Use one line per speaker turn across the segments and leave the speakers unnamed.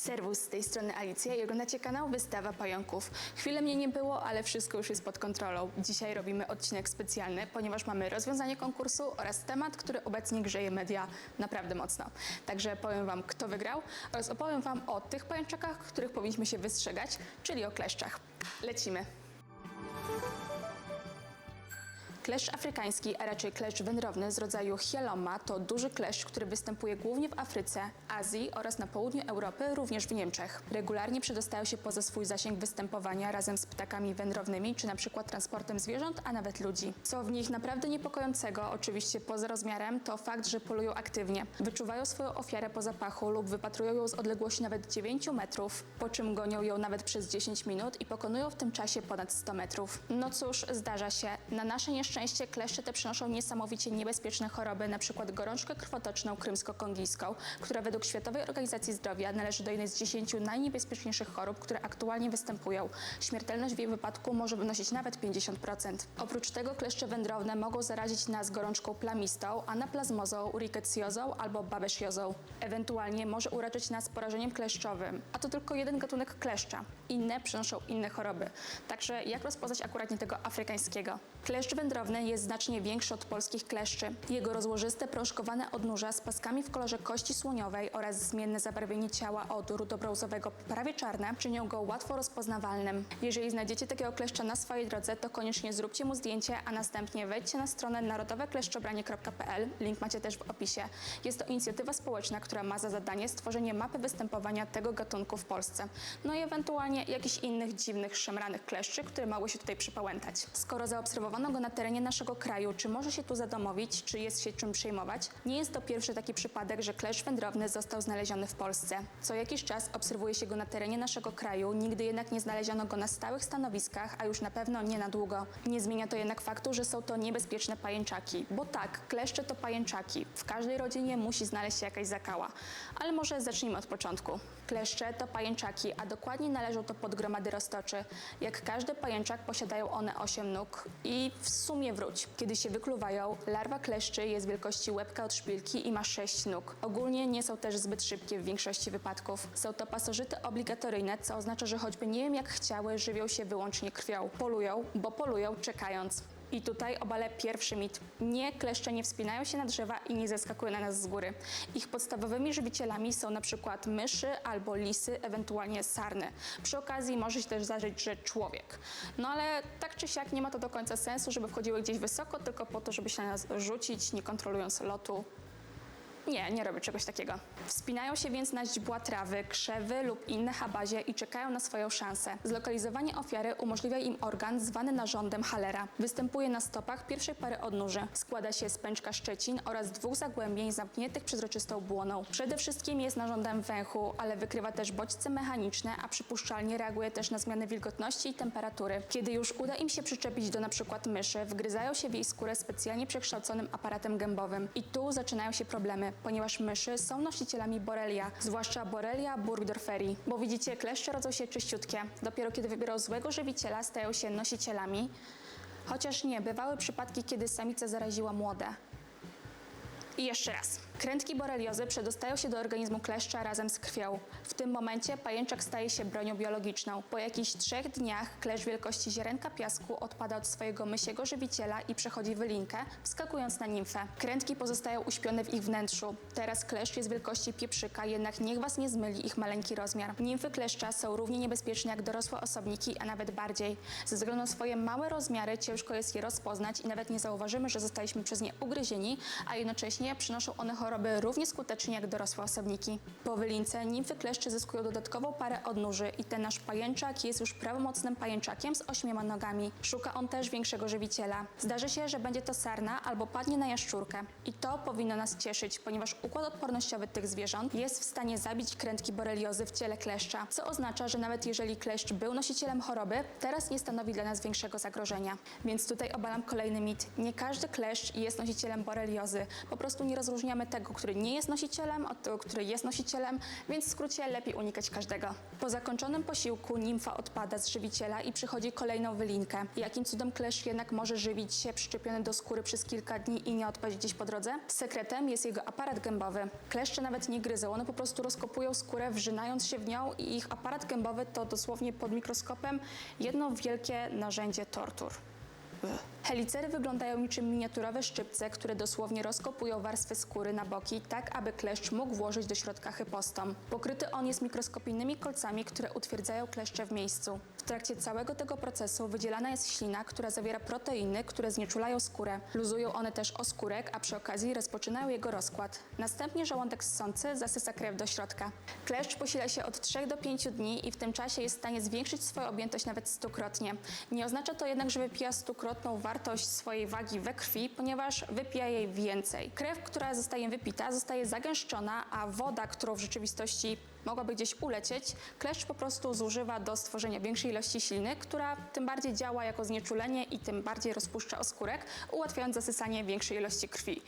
Serwus, z tej strony Alicja i oglądacie kanał Wystawa Pająków. Chwilę mnie nie było, ale wszystko już jest pod kontrolą. Dzisiaj robimy odcinek specjalny, ponieważ mamy rozwiązanie konkursu oraz temat, który obecnie grzeje media naprawdę mocno. Także powiem Wam, kto wygrał oraz opowiem Wam o tych pajęczakach, których powinniśmy się wystrzegać, czyli o kleszczach. Lecimy! Kleszcz afrykański, a raczej kleszcz wędrowny z rodzaju Hyaloma to duży kleszcz, który występuje głównie w Afryce, Azji oraz na południu Europy, również w Niemczech. Regularnie przedostają się poza swój zasięg występowania razem z ptakami wędrownymi, czy na przykład transportem zwierząt, a nawet ludzi. Co w nich naprawdę niepokojącego, oczywiście poza rozmiarem, to fakt, że polują aktywnie. Wyczuwają swoją ofiarę po zapachu lub wypatrują ją z odległości nawet 9 metrów, po czym gonią ją nawet przez 10 minut i pokonują w tym czasie ponad 100 metrów. No cóż, zdarza się. Na nasze nieszczęście kleszcze te przynoszą niesamowicie niebezpieczne choroby, np. gorączkę krwotoczną krymsko-kongijską, która według Światowej Organizacji Zdrowia należy do jednej z 10 najniebezpieczniejszych chorób, które aktualnie występują. Śmiertelność w jej wypadku może wynosić nawet 50%. Oprócz tego kleszcze wędrowne mogą zarazić nas gorączką plamistą, anaplazmozą, rikecjozą albo babesiozą. Ewentualnie może uraczyć nas porażeniem kleszczowym, a to tylko jeden gatunek kleszcza. Inne przynoszą inne choroby. Także jak rozpoznać akurat nie tego afrykańskiego? Kleszcz wędrowny jest znacznie większy od polskich kleszczy. Jego rozłożyste, prążkowane odnóża z paskami w kolorze kości słoniowej oraz zmienne zabarwienie ciała od rudobrązowego prawie czarne czynią go łatwo rozpoznawalnym. Jeżeli znajdziecie takiego kleszcza na swojej drodze, to koniecznie zróbcie mu zdjęcie, a następnie wejdźcie na stronę narodowekleszczobranie.pl. Link macie też w opisie. Jest to inicjatywa społeczna, która ma za zadanie stworzenie mapy występowania tego gatunku w Polsce. No i ewentualnie jakichś innych dziwnych, szemranych kleszczy, które mogły się tutaj przypałętać. Skoro zaobserwowano go na terenie naszego kraju, czy może się tu zadomowić, czy jest się czym przejmować? Nie jest to pierwszy taki przypadek, że kleszcz wędrowny został znaleziony w Polsce. Co jakiś czas obserwuje się go na terenie naszego kraju, nigdy jednak nie znaleziono go na stałych stanowiskach, a już na pewno nie na długo. Nie zmienia to jednak faktu, że są to niebezpieczne pajęczaki. Bo tak, kleszcze to pajęczaki. W każdej rodzinie musi znaleźć się jakaś zakała. Ale może zacznijmy od początku. Kleszcze to pajęczaki, a dokładnie należą to podgromady roztoczy. Jak każdy pajęczak posiadają one 8 nóg i w sumie wróć. Kiedy się wykluwają, larwa kleszczy jest wielkości łebka od szpilki i ma 6 nóg. Ogólnie nie są też zbyt szybkie w większości wypadków. Są to pasożyty obligatoryjne, co oznacza, że choćby nie wiem jak chciały, żywią się wyłącznie krwią. Polują, bo polują czekając. I tutaj obalę pierwszy mit. Nie, kleszcze nie wspinają się na drzewa i nie zeskakują na nas z góry. Ich podstawowymi żywicielami są na przykład myszy albo lisy, ewentualnie sarny. Przy okazji może się też zdarzyć, że człowiek. No ale tak czy siak nie ma to do końca sensu, żeby wchodziły gdzieś wysoko, tylko po to, żeby się na nas rzucić, nie kontrolując lotu. Nie, nie robię czegoś takiego. Wspinają się więc na źdźbła trawy, krzewy lub inne habazie i czekają na swoją szansę. Zlokalizowanie ofiary umożliwia im organ zwany narządem Hallera. Występuje na stopach pierwszej pary odnóży. Składa się z pęczka szczecin oraz dwóch zagłębień zamkniętych przezroczystą błoną. Przede wszystkim jest narządem węchu, ale wykrywa też bodźce mechaniczne, a przypuszczalnie reaguje też na zmiany wilgotności i temperatury. Kiedy już uda im się przyczepić do np. myszy, wgryzają się w jej skórę specjalnie przekształconym aparatem gębowym. I tu zaczynają się problemy, ponieważ myszy są nosicielami borelia, zwłaszcza borelia burgdorferi. Bo widzicie, kleszcze rodzą się czyściutkie. Dopiero kiedy wybiorą złego żywiciela, stają się nosicielami. Chociaż nie, bywały przypadki, kiedy samica zaraziła młode. I jeszcze raz. Krętki boreliozy przedostają się do organizmu kleszcza razem z krwią. W tym momencie pajęczak staje się bronią biologiczną. Po jakichś trzech dniach kleszcz wielkości ziarenka piasku odpada od swojego mysiego żywiciela i przechodzi wylinkę, wskakując na nimfę. Krętki pozostają uśpione w ich wnętrzu. Teraz kleszcz jest wielkości pieprzyka, jednak niech was nie zmyli ich maleńki rozmiar. Nimfy kleszcza są równie niebezpieczne jak dorosłe osobniki, a nawet bardziej. Ze względu na swoje małe rozmiary ciężko jest je rozpoznać i nawet nie zauważymy, że zostaliśmy przez nie ugryzieni, a jednocześnie przynoszą one choroby równie skutecznie jak dorosłe osobniki. Po wylince nimfy kleszcze zyskują dodatkową parę odnóży i ten nasz pajęczak jest już prawomocnym pajęczakiem z ośmioma nogami. Szuka on też większego żywiciela. Zdarzy się, że będzie to sarna albo padnie na jaszczurkę. I to powinno nas cieszyć, ponieważ układ odpornościowy tych zwierząt jest w stanie zabić krętki boreliozy w ciele kleszcza, co oznacza, że nawet jeżeli kleszcz był nosicielem choroby, teraz nie stanowi dla nas większego zagrożenia. Więc tutaj obalam kolejny mit. Nie każdy kleszcz jest nosicielem boreliozy. Po prostu nie rozróżniamy tego tego, który nie jest nosicielem, od tego, który jest nosicielem, więc w skrócie lepiej unikać każdego. Po zakończonym posiłku nimfa odpada z żywiciela i przychodzi kolejną wylinkę. Jakim cudem kleszcz jednak może żywić się przyczepiony do skóry przez kilka dni i nie odpaść gdzieś po drodze? Sekretem jest jego aparat gębowy. Kleszcze nawet nie gryzą, one po prostu rozkopują skórę, wrzynając się w nią i ich aparat gębowy to dosłownie pod mikroskopem jedno wielkie narzędzie tortur. Helicery wyglądają niczym miniaturowe szczypce, które dosłownie rozkopują warstwy skóry na boki, tak aby kleszcz mógł włożyć do środka hypostom. Pokryty on jest mikroskopijnymi kolcami, które utwierdzają kleszcze w miejscu. W trakcie całego tego procesu wydzielana jest ślina, która zawiera proteiny, które znieczulają skórę. Luzują one też oskórek, a przy okazji rozpoczynają jego rozkład. Następnie żołądek ssący zasysa krew do środka. Kleszcz posila się od 3 do 5 dni i w tym czasie jest w stanie zwiększyć swoją objętość nawet stukrotnie. Nie oznacza to jednak, że wypija stukrotną wartość swojej wagi we krwi, ponieważ wypija jej więcej. Krew, która zostaje wypita, zostaje zagęszczona, a woda, którą w rzeczywistości mogłaby gdzieś ulecieć, kleszcz po prostu zużywa do stworzenia większej ilości śliny, która tym bardziej działa jako znieczulenie i tym bardziej rozpuszcza oskórek, ułatwiając zasysanie większej ilości krwi.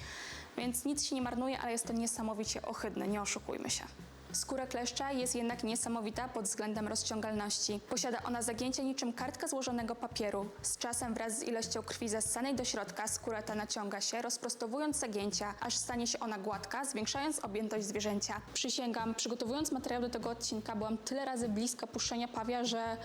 Więc nic się nie marnuje, ale jest to niesamowicie ohydne, nie oszukujmy się. Skóra kleszcza jest jednak niesamowita pod względem rozciągalności. Posiada ona zagięcie niczym kartka złożonego papieru. Z czasem wraz z ilością krwi zassanej do środka skóra ta naciąga się, rozprostowując zagięcia, aż stanie się ona gładka, zwiększając objętość zwierzęcia. Przysięgam, przygotowując materiał do tego odcinka, byłam tyle razy bliska puszczenia pawia, że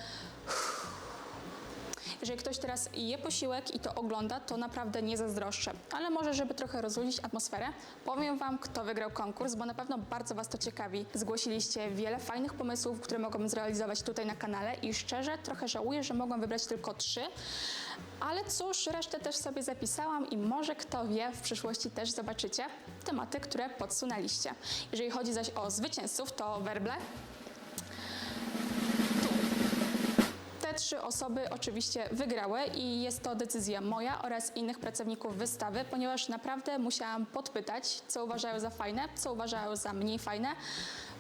jeżeli ktoś teraz je posiłek i to ogląda, to naprawdę nie zazdroszczę. Ale może, żeby trochę rozluźnić atmosferę, powiem Wam, kto wygrał konkurs, bo na pewno bardzo Was to ciekawi. Zgłosiliście wiele fajnych pomysłów, które mogłabym zrealizować tutaj na kanale i szczerze trochę żałuję, że mogłam wybrać tylko trzy. Ale cóż, resztę też sobie zapisałam i może kto wie, w przyszłości też zobaczycie tematy, które podsunęliście. Jeżeli chodzi zaś o zwycięzców, to werble. Trzy osoby oczywiście wygrały i jest to decyzja moja oraz innych pracowników wystawy, ponieważ naprawdę musiałam podpytać, co uważają za fajne, co uważają za mniej fajne.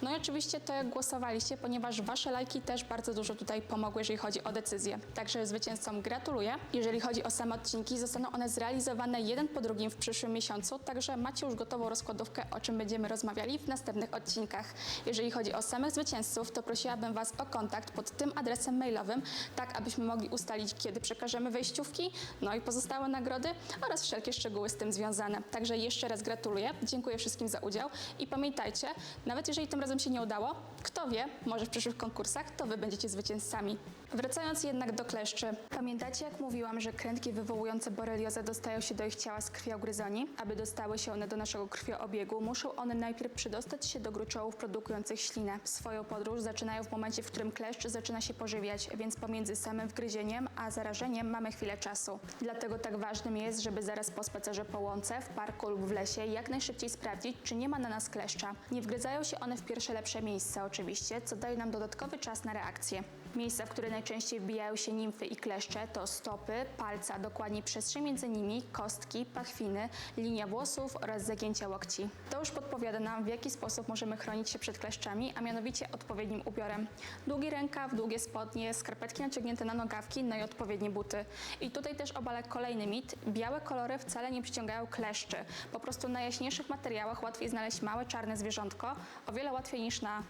No i oczywiście to jak głosowaliście, ponieważ wasze lajki też bardzo dużo tutaj pomogły, jeżeli chodzi o decyzję. Także zwycięzcom gratuluję. Jeżeli chodzi o same odcinki, zostaną one zrealizowane jeden po drugim w przyszłym miesiącu, także macie już gotową rozkładówkę, o czym będziemy rozmawiali w następnych odcinkach. Jeżeli chodzi o samych zwycięzców, to prosiłabym was o kontakt pod tym adresem mailowym, tak abyśmy mogli ustalić, kiedy przekażemy wejściówki, no i pozostałe nagrody oraz wszelkie szczegóły z tym związane. Także jeszcze raz gratuluję, dziękuję wszystkim za udział i pamiętajcie, nawet jeżeli tym razem się nie udało, kto wie, może w przyszłych konkursach to wy będziecie zwycięzcami. Wracając jednak do kleszczy. Pamiętacie jak mówiłam, że krętki wywołujące boreliozę dostają się do ich ciała z krwiogryzoni? Aby dostały się one do naszego krwioobiegu, muszą one najpierw przedostać się do gruczołów produkujących ślinę. Swoją podróż zaczynają w momencie, w którym kleszcz zaczyna się pożywiać, więc pomiędzy samym wgryzieniem a zarażeniem mamy chwilę czasu. Dlatego tak ważnym jest, żeby zaraz po spacerze po łące, w parku lub w lesie jak najszybciej sprawdzić, czy nie ma na nas kleszcza. Nie wgryzają się one w pierwsze lepsze miejsce oczywiście, co daje nam dodatkowy czas na reakcję. Miejsca, w które najczęściej wbijają się nimfy i kleszcze to stopy, palca, dokładnie przestrzeń między nimi, kostki, pachwiny, linia włosów oraz zagięcia łokci. To już podpowiada nam, w jaki sposób możemy chronić się przed kleszczami, a mianowicie odpowiednim ubiorem. Długi rękaw, długie spodnie, skarpetki naciągnięte na nogawki, no i odpowiednie buty. I tutaj też obalę kolejny mit. Białe kolory wcale nie przyciągają kleszczy. Po prostu na jaśniejszych materiałach łatwiej znaleźć małe czarne zwierzątko, o wiele łatwiej niż na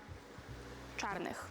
czarnych.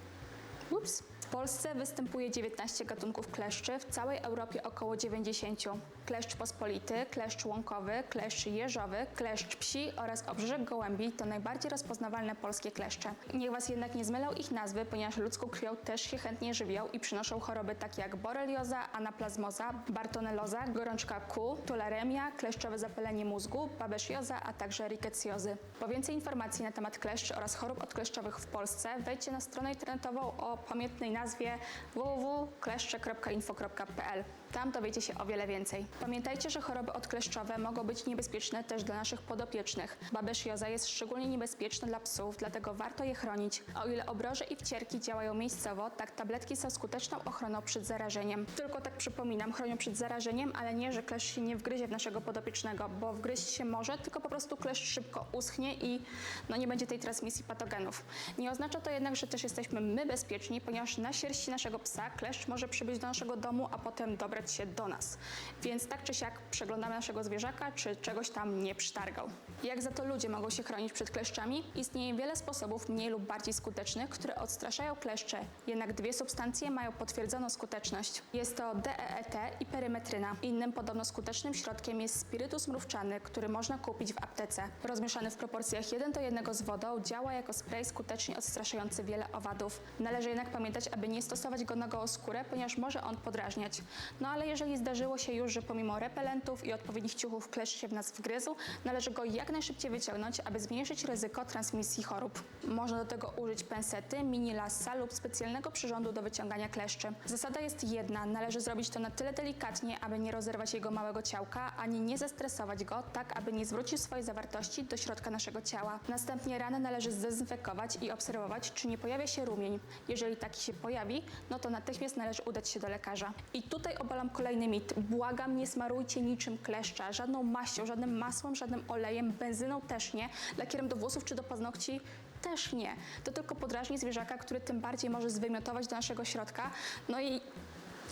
Ups. W Polsce występuje 19 gatunków kleszczy, w całej Europie około 90. Kleszcz pospolity, kleszcz łąkowy, kleszcz jeżowy, kleszcz psi oraz obrzyżek gołębi to najbardziej rozpoznawalne polskie kleszcze. Niech Was jednak nie zmylą ich nazwy, ponieważ ludzką krwią też się chętnie żywią i przynoszą choroby takie jak borelioza, anaplazmoza, bartonelloza, gorączka Q, tularemia, kleszczowe zapalenie mózgu, babesjoza, a także rikecjozy. Po więcej informacji na temat kleszczy oraz chorób odkleszczowych w Polsce wejdźcie na stronę internetową o pamiętnej nazwie www.kleszcze.info.pl. Tam dowiecie się o wiele więcej. Pamiętajcie, że choroby odkleszczowe mogą być niebezpieczne też dla naszych podopiecznych. Babesjoza jest szczególnie niebezpieczna dla psów, dlatego warto je chronić. O ile obroże i wcierki działają miejscowo, tak tabletki są skuteczną ochroną przed zarażeniem. Tylko tak przypominam, chronią przed zarażeniem, ale nie, że kleszcz się nie wgryzie w naszego podopiecznego, bo wgryźć się może, tylko po prostu kleszcz szybko uschnie i no, nie będzie tej transmisji patogenów. Nie oznacza to jednak, że też jesteśmy my bezpieczni, ponieważ na sierści naszego psa kleszcz może przybyć do naszego domu, a potem się do nas. Więc tak czy siak przeglądamy naszego zwierzaka, czy czegoś tam nie przytargał. Jak za to ludzie mogą się chronić przed kleszczami? Istnieje wiele sposobów mniej lub bardziej skutecznych, które odstraszają kleszcze. Jednak dwie substancje mają potwierdzoną skuteczność. Jest to DEET i perymetryna. Innym podobno skutecznym środkiem jest spirytus mrówczany, który można kupić w aptece. Rozmieszany w proporcjach 1 do 1 z wodą, działa jako spray skutecznie odstraszający wiele owadów. Należy jednak pamiętać, aby nie stosować go na gołą skórę, ponieważ może on podrażniać. No ale jeżeli zdarzyło się już, że pomimo repelentów i odpowiednich ciuchów kleszcz się w nas wgryzł, należy go jak najszybciej wyciągnąć, aby zmniejszyć ryzyko transmisji chorób. Można do tego użyć pensety, mini lassa lub specjalnego przyrządu do wyciągania kleszczy. Zasada jest jedna, należy zrobić to na tyle delikatnie, aby nie rozerwać jego małego ciałka, ani nie zestresować go, tak aby nie zwrócił swojej zawartości do środka naszego ciała. Następnie ranę należy zdezynfekować i obserwować, czy nie pojawia się rumień. Jeżeli taki się pojawi, no to natychmiast należy udać się do lekarza. I tutaj obalam kolejny mit. Błagam, nie smarujcie niczym kleszcza, żadną maścią, żadnym masłem, żadnym olejem, benzyną też nie, lakierem do włosów czy do paznokci też nie. To tylko podrażni zwierzaka, który tym bardziej może zwymiotować do naszego środka. No i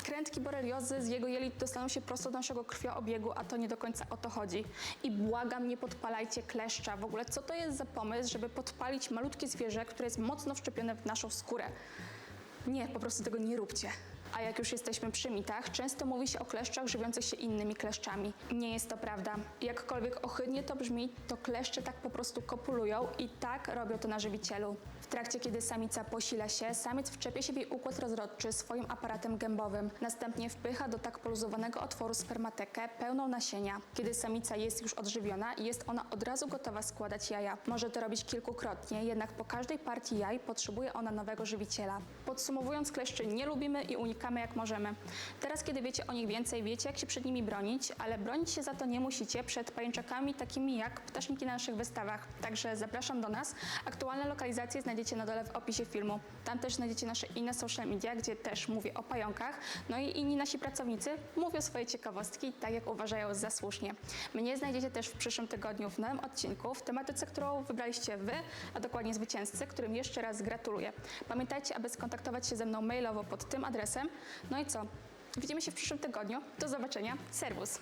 Krętki boreliozy z jego jelit dostaną się prosto do naszego krwioobiegu, a to nie do końca o to chodzi. I błagam, nie podpalajcie kleszcza. W ogóle co to jest za pomysł, żeby podpalić malutkie zwierzę, które jest mocno wszczepione w naszą skórę? Nie, po prostu tego nie róbcie. A jak już jesteśmy przy mitach, często mówi się o kleszczach żywiących się innymi kleszczami. Nie jest to prawda. Jakkolwiek ohydnie to brzmi, to kleszcze tak po prostu kopulują i tak robią to na żywicielu. W trakcie, kiedy samica posila się, samiec wczepia się w jej układ rozrodczy swoim aparatem gębowym. Następnie wpycha do tak poluzowanego otworu spermatekę pełną nasienia. Kiedy samica jest już odżywiona, jest ona od razu gotowa składać jaja. Może to robić kilkukrotnie, jednak po każdej partii jaj potrzebuje ona nowego żywiciela. Podsumowując, kleszczy nie lubimy i unikamy jak możemy. Teraz, kiedy wiecie o nich więcej, wiecie jak się przed nimi bronić, ale bronić się za to nie musicie przed pajęczakami takimi jak ptaszniki na naszych wystawach. Także zapraszam do nas. Aktualne lokalizacje znajdziecie na dole w opisie filmu. Tam też znajdziecie nasze inne social media, gdzie też mówię o pająkach. No i inni nasi pracownicy mówią swoje ciekawostki, tak jak uważają za słusznie. Mnie znajdziecie też w przyszłym tygodniu w nowym odcinku w tematyce, którą wybraliście Wy, a dokładnie zwycięzcy, którym jeszcze raz gratuluję. Pamiętajcie, aby skontaktować się ze mną mailowo pod tym adresem. No i co? Widzimy się w przyszłym tygodniu. Do zobaczenia. Serwus.